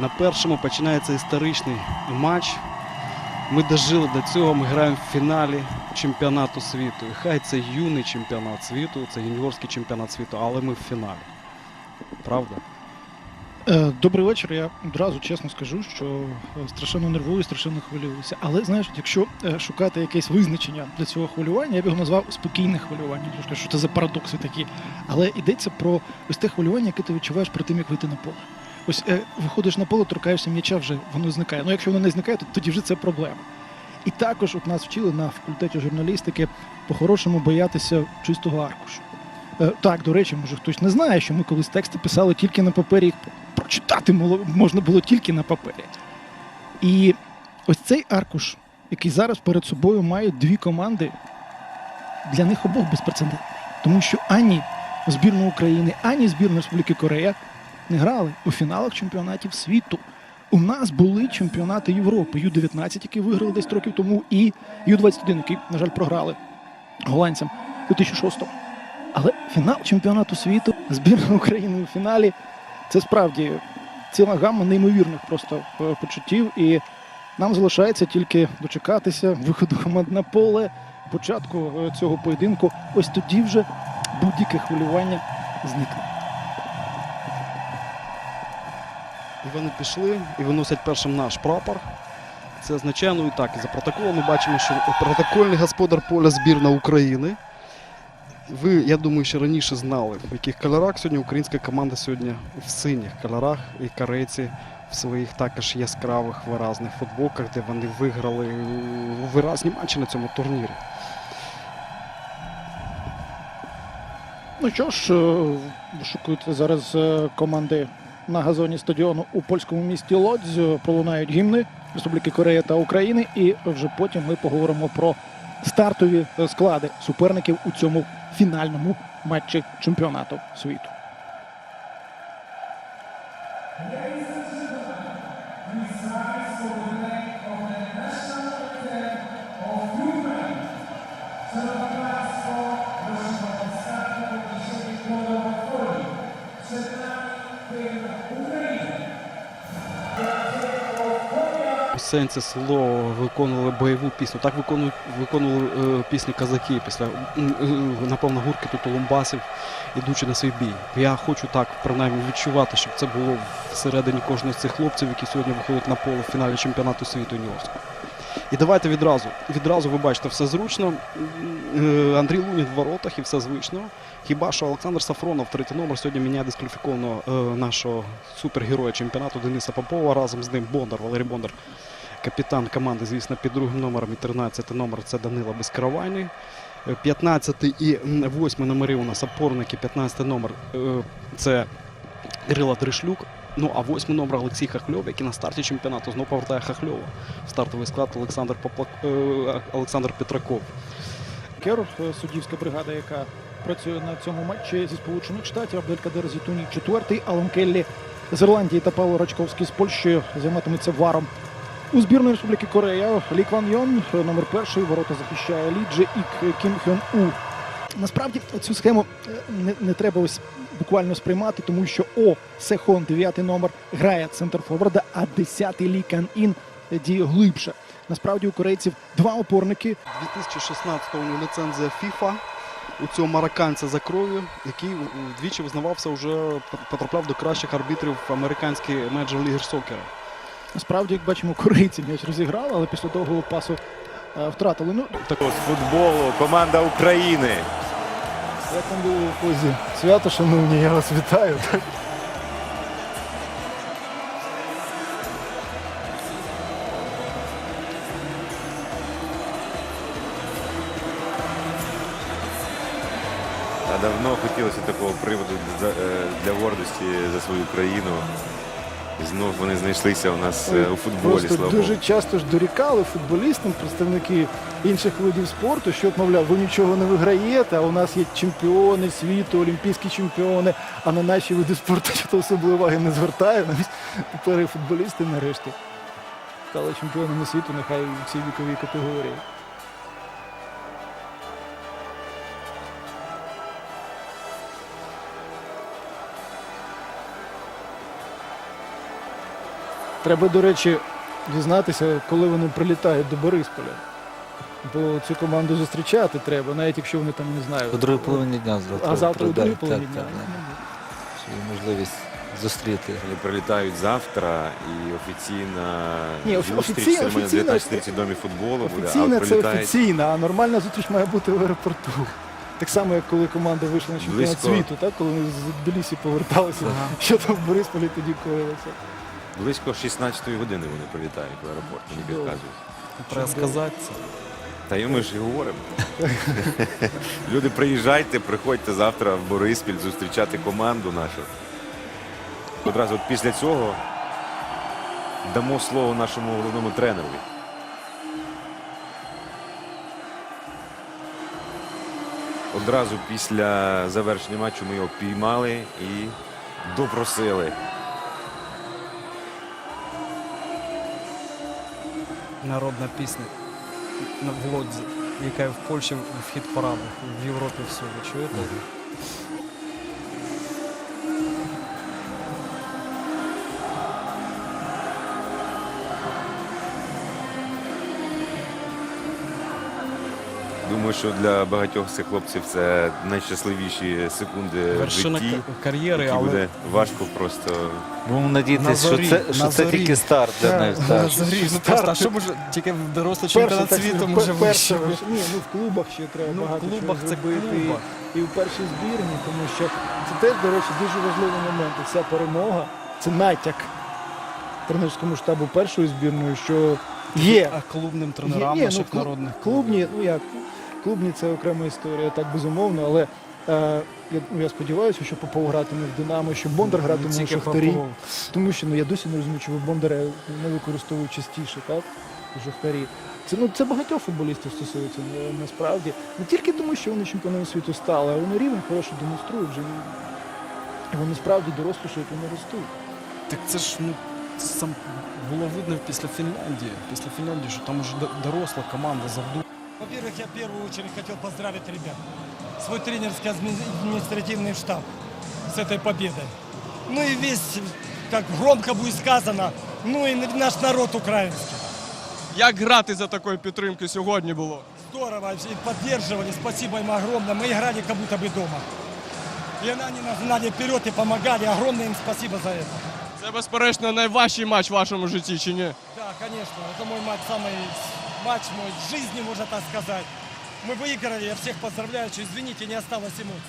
На першому починається історичний матч. Ми дожили до цього, ми граємо в фіналі чемпіонату світу. І хай це юний чемпіонат світу, це юніорський чемпіонат світу, але ми в фіналі. Правда? Е, Добрий вечір. Я одразу чесно скажу, що е, страшенно нервую, страшенно хвилююся. Але знаєш, якщо е, шукати якесь визначення для цього хвилювання, я б його назвав спокійне хвилювання. Трошки що це за парадокси такі. Але йдеться про ось те хвилювання, яке ти відчуваєш перед тим, як вийти на поле. Ось е, виходиш на поле, торкаєшся м'яча, вже воно зникає. Ну якщо воно не зникає, то тоді вже це проблема. І також от нас вчили на факультеті журналістики по-хорошому боятися чистого аркушу. Е, Так, до речі, може хтось не знає, що ми колись тексти писали тільки на папері, їх прочитати можна було тільки на папері. І ось цей аркуш, який зараз перед собою мають дві команди, для них обох безпрецедентний. Тому що ані збірна України, ані збірна Республіки Корея не грали у фіналах чемпіонатів світу. У нас були чемпіонати Європи Ю-19, які виграли десь років тому, і Ю-21, який, на жаль, програли голландцям у 2006-му. Але фінал чемпіонату світу, збірна України у фіналі це справді ціла гамма неймовірних просто е, почуттів. І нам залишається тільки дочекатися виходу команд на поле, початку е, цього поєдинку. Ось тоді вже будь-яке хвилювання зникне. І вони пішли і виносять першим наш прапор. Це означає, ну і так, і за протоколом ми бачимо, що протокольний господар поля збірна України. Ви, я думаю, ще раніше знали, в яких кольорах сьогодні українська команда сьогодні в синіх кольорах і корейці в своїх також яскравих виразних футболках, де вони виграли виразні матчі на цьому турнірі. Ну що ж, е, вишукують зараз е, команди на газоні стадіону у польському місті Лодзь. Пролунають гімни Республіки Корея та України. І вже потім ми поговоримо про стартові склади суперників у цьому фінальному матчі чемпіонату світу. У сенсі слова виконували бойову пісню. Так виконували, виконували е, пісні казаки після е, напевно гуркіту Толумбасів, ідучи на свій бій. Я хочу так принаймні відчувати, щоб це було всередині кожного з цих хлопців, які сьогодні виходять на поле в фіналі чемпіонату світу юніорського. І давайте відразу. Відразу ви бачите, все зручно. Е, Андрій Лунін в воротах і все звично. Хіба що Олександр Сафронов, третій номер, сьогодні міняє дискваліфікованого е, нашого супергероя чемпіонату Дениса Попова. Разом з ним Бондар, Валерій Бондар, капітан команди, звісно, під другим номером і 13 номер це Данила Безкаравайний. Е, 15 і 8 номери у нас опорники, 15 номер е, це Кирила Дришлюк. Ну а восьмий номер Олексій Хахльов, який на старті чемпіонату знову повертає Хахльова. Стартовий склад Олександр Поплак... е, Олександр Петраков. Кер, е, суддівська бригада, яка працює на цьому матчі зі Сполучених Штатів, Абделькадер Зітуні четвертий, Алан Келлі з Ірландії та Павло Рачковський з Польщі займатиметься варом. У збірної Республіки Корея Лі Кван Йон, е, номер перший, ворота захищає Лі Дже Ік Кім Хьон У. Насправді цю схему е, не, не треба ось буквально сприймати, тому що О Сехон, дев'ятий номер, грає центр форварда, а десятий Лі Кан Ін діє глибше. Насправді у корейців два опорники, 2016-го у нього ліцензія FIFA у цього марокканця за кров'ю, який двічі визнавався вже потрапляв до кращих арбітрів американської менеджер ліги сокера. Насправді, як бачимо, корейці м'яч розіграли, але після довгого пасу е, втратили. Ну, Також з футболу команда України. Як там було в позі свято, шановні, я вас вітаю. А давно хотілося такого приводу е, для гордості за свою країну. Знов вони знайшлися у нас е, у футболі. Просто слава дуже Богу. часто ж дорікали футболістам, представники інших видів спорту, що, от, мовляв, ви нічого не виграєте, а у нас є чемпіони світу, олімпійські чемпіони, а на наші види спорту ніхто особливої уваги не звертає. Навіть тепер і футболісти нарешті стали чемпіонами світу, нехай у цій віковій категорії. Треба, до речі, дізнатися, коли вони прилітають до Борисполя. Бо цю команду зустрічати треба, навіть якщо вони там не знаю. У другій половині дня завтра. А завтра у другій половині дня. так. Є можливість зустріти. Вони прилітають завтра і офіційна Ні, офі- зустріч офіційна- церемонія офіційна- 19.30 домі футболу буде, а Офіційна це прилітають офіційна, а нормальна зустріч має бути в аеропорту. Так само, як коли команда вийшла на чемпіонат Близько. світу, так? коли вони з Тбілісі поверталися, Ага. що там в Борисполі тоді коїлося. Близько 16-ї години вони прилітають в аеропорт, мені підказують. Треба сказати це. Та й ми ж і говоримо. Люди, приїжджайте, приходьте завтра в Бориспіль зустрічати команду нашу. Одразу от після цього дамо слово нашому головному тренерові. Одразу після завершення матчу ми його піймали і допросили. Народна пісня в Лодзі, яка в Польщі в хіт парадах, в Європі всюди. Чуєте? Думаю, що для багатьох цих хлопців це найщасливіші секунди Вершина житті. кар'єри, які але буде важко просто Будемо надіятися, що зорі, це, на що це зорі. тільки старт для Так, них. на так. Взагалі, ну просто, а що може тільки в дорослий чемпіонат так, світу пер- може перше, вище. ні, ну в клубах ще треба Ну, в багато клубах чого це зробити. клубах. І, і в першій збірні, тому що це теж, до речі, дуже важливий момент. І Ця перемога це натяк тренерському штабу першої збірної, що є А клубним тренерам Є- наших ну, клуб- народних. Клубні, ну як, клубні це окрема історія, так безумовно, але е, я, ну, я сподіваюся, що Попов гратиме в Динамо, що Бондар гратиме у Тільки Шахтарі. Попов. Тому що ну, я досі не розумію, чому Бондаря не використовують частіше, так? У Шахтарі. Це, ну, це багатьох футболістів стосується на- насправді. Не тільки тому, що вони чемпіонами світу стали, а вони рівень хороший демонструють вже. І вони справді дорослішають, вони ростуть. Так це ж ну, сам було видно після Фінляндії. Після Фінляндії, що там уже д- доросла команда завду. Во-первых, я в первую очередь хотел поздравить ребят, свой тренерский адми- административный штаб с этой победой. Ну и весь, как громко будет сказано, ну и наш народ украинский. Як грати за такої підтримки сьогодні було? Здорово, и поддерживали, спасибо им огромное. Мы играли как будто бы дома. И они нас гнали вперед и помогали. Огромное им спасибо за это. Це, безперечно, найважчий матч в вашому житті, чи ні? Да, конечно, это мой матч, самый матч мой в жизни, можно так сказать. Мы выиграли, я всех поздравляю, что, извините, не осталось эмоций.